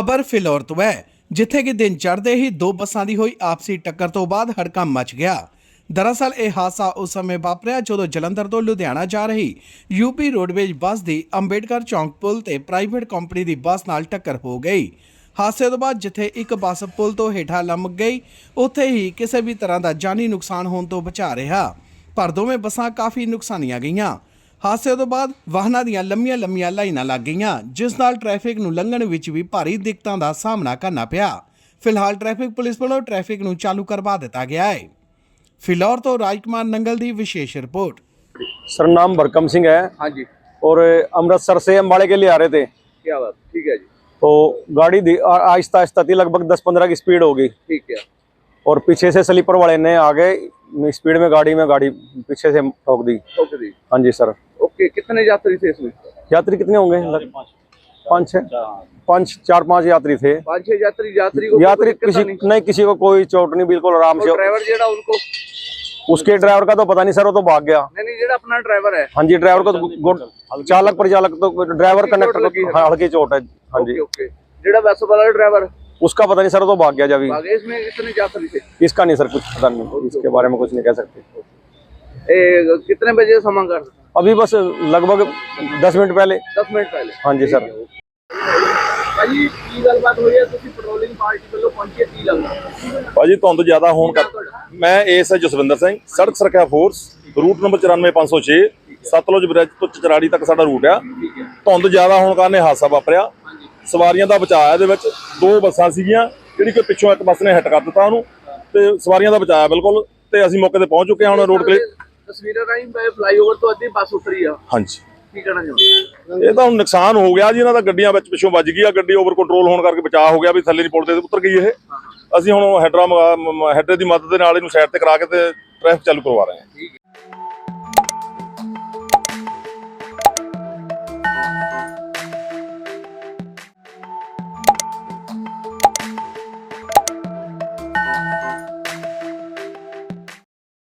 ਖਬਰ ਫਿਲੌਰ ਤੋਂ ਹੈ, ਜਿੱਥੇ ਕਿ ਦਿਨ ਚੜ੍ਹਦੇ ਹੀ ਦੋ ਬੱਸਾਂ ਦੀ ਹੋਈ ਆਪਸੀ ਟੱਕਰ ਤੋਂ ਬਾਅਦ ਹੜਕਾ ਮਚ ਗਿਆ। ਦਰਅਸਲ, ਇਹ ਹਾਦਸਾ ਉਸ ਸਮੇਂ ਵਾਪਰਿਆ ਜਦੋਂ ਜਲੰਧਰ ਤੋਂ ਲੁਧਿਆਣਾ ਜਾ ਰਹੀ ਯੂਪੀ ਰੋਡਵੇਜ ਬੱਸ ਦੀ ਅੰਬੇਡਕਰ ਚੌਂਕ ਪੁਲ ਤੇ ਪ੍ਰਾਈਵੇਟ ਕੰਪਨੀ ਦੀ ਬੱਸ ਨਾਲ ਟੱਕਰ ਹੋ ਗਈ। ਹਾਦਸੇ ਤੋਂ ਬਾਅਦ ਜਿੱਥੇ ਇੱਕ ਬੱਸ ਪੁਲ ਤੋਂ ਹੇਠਾਂ ਲੰਮਕ ਗਈ, ਉੱਥੇ ਹੀ ਕਿਸੇ ਵੀ ਤਰ੍ਹਾਂ ਦਾ ਜਾਨੀ ਨੁਕਸਾਨ ਹੋਣ ਤੋਂ ਬਚਾ ਰਿਹਾ। ਪਰ ਦੋਵੇਂ ਬੱਸਾਂ ਕਾਫੀ ਨੁਕਸਾਨੀਆਂ ਗਈਆਂ। ਹਾਦਸੇ ਤੋਂ ਬਾਅਦ ਵਾਹਨਾਂ ਦੀਆਂ ਲੰਮੀਆਂ ਲੰਮੀਆਂ ਲਾਈਨਾਂ ਲੱਗ ਗਈਆਂ ਜਿਸ ਨਾਲ ਟ੍ਰੈਫਿਕ ਨੂੰ ਲੰਘਣ ਵਿੱਚ ਵੀ ਭਾਰੀ ਦਿੱਕਤਾਂ ਦਾ ਸਾਹਮਣਾ ਕਰਨਾ ਪਿਆ ਫਿਲਹਾਲ ਟ੍ਰੈਫਿਕ ਪੁਲਿਸ ਵੱਲੋਂ ਟ੍ਰੈਫਿਕ ਨੂੰ ਚਾਲੂ ਕਰਵਾ ਦਿੱਤਾ ਗਿਆ ਹੈ ਫਿਲੌਰ ਤੋਂ ਰਾਜਕੁਮਾਰ ਨੰਗਲ ਦੀ ਵਿਸ਼ੇਸ਼ ਰਿਪੋर्ट सर नाम भरकम सिंह है हाँ जी और अमृतसर से अम्बाड़े के लिए आ रहे थे क्या बात ठीक है जी तो गाड़ी धी- आ- आहिस्ता आहिस्ता थी लगभग दस पंद्रह की स्पीड होगी ठीक है और पीछे से स्लीपर वाले ने आगे स्पीड में गाड़ी में गाड़ी पीछे से ठोक दी ओके जी हाँ जी सर ओके कितने यात्री थे इसमें? यात्री कितने होंगे? पाँच। छः पाँच चार पाँच यात्री थे। पाँच छह यात्री यात्री को यात्री दिक्कत किसी नहीं? नहीं किसी को कोई चोट नहीं बिल्कुल आराम से। ड्राइवर जेड़ा उनको? उसके ड्राइवर का तो पता नहीं सर वो तो भाग गया। नहीं नहीं जेड़ा अपना ड्राइवर है। हाँ जी ड्राइवर को तो चालक परिचालक तो ड्राइवर हल्की चोट कंडक्टर है। को हल्की चोट है। हाँ जी। Okay okay. जेड़ा बस वाला ड्राइवर? उसका पता नहीं सर तो भाग गया जब इसमें कितने यात्री थे? इसका नहीं सर कुछ पता नहीं। इसके बारे में कुछ नहीं कह सकते। कितने बजे समान कर अभी बस लगभग दस मिनट पहले दस मिनट पहले हाँ जी सर ਭਾਜੀ ਕੀ ਗੱਲਬਾਤ ਹੋਈ ਹੈ ਤੁਸੀਂ ਪੈਟਰੋਲਿੰਗ ਪਾਰਟੀ ਵੱਲੋਂ ਪਹੁੰਚੇ ਕੀ ਲੱਗਦਾ ਭਾਜੀ ਧੁੰਦ ਜ਼ਿਆਦਾ ਹੋਣ ਕਰ ਮੈਂ ਏਐਸਆਈ ਜਸਵਿੰਦਰ ਸਿੰਘ ਸੜਕ ਸੁਰੱਖਿਆ force route number 94506 Sutlej bridge ਤੋਂ ਚਚਰਾੜੀ ਤੱਕ ਸਾਡਾ ਰੂਟ ਆ ਧੁੰਦ ਜ਼ਿਆਦਾ ਹੋਣ ਕਾਰਨ ਇਹ ਹਾਦਸਾ ਵਾਪਰਿਆ ਸਵਾਰੀਆਂ ਦਾ ਬਚਾਅ ਇਹਦੇ ਵਿੱਚ ਦੋ ਬੱਸਾਂ ਸੀਗੀਆਂ ਜਿਹੜੀ ਕਿ ਪਿੱਛੋਂ ਇੱਕ ਬੱਸ ਨੇ ਹਿੱਟ ਕਰ ਦਿੱਤਾ ਉਹਨੂੰ ਤੇ ਸਵਾਰੀਆਂ ਦਾ ਬਚਾਅ ਬਿਲਕੁਲ ਤੇ ਅਸੀਂ ਮੌਕੇ ਤੇ ਪਹੁੰਚ ਚੁੱਕੇ ਹਾਂ ਹੁਣ ਰੋਡ ਕਲੀਅਰ ਤਸਵੀਰਾਂ ਰਾਹੀਂ ਫਲਾਈਓਵਰ ਤੋਂ ਅੱਧੀ ਬੱਸ ਉਤਰੀ ਆ। ਹਾਂਜੀ। ਕੀ ਕਹਿਣਾ ਚਾਹੁੰਦੇ ਇਹ ਤਾਂ ਹੁਣ ਨੁਕਸਾਨ ਹੋ ਗਿਆ ਜੀ ਇਹਨਾਂ ਦਾ ਗੱਡੀਆਂ ਵਿੱਚ ਪਿੱਛੋਂ ਵੱਜ ਗਈ ਆ ਗੱਡੀ ਓਵਰ ਕੰਟਰੋਲ ਹੋਣ ਕਰਕੇ ਬਚਾਅ ਹੋ ਗਿਆ ਵੀ ਥੱਲੇ ਨਹੀਂ ਪੁਲ ਤੇ ਉਤਰ ਗਈ ਇਹ। ਅਸੀਂ ਹੁਣ ਹੈਡਰਾ ਹੈਡਰ ਦੀ ਮਦਦ ਦੇ ਨਾਲ ਇਹਨੂੰ ਸਾਈਡ ਤੇ ਕਰਾ ਕੇ ਤੇ ਟ੍ਰੈਫਿਕ ਚਾਲੂ ਕਰਵਾ ਰਹੇ ਹਾਂ।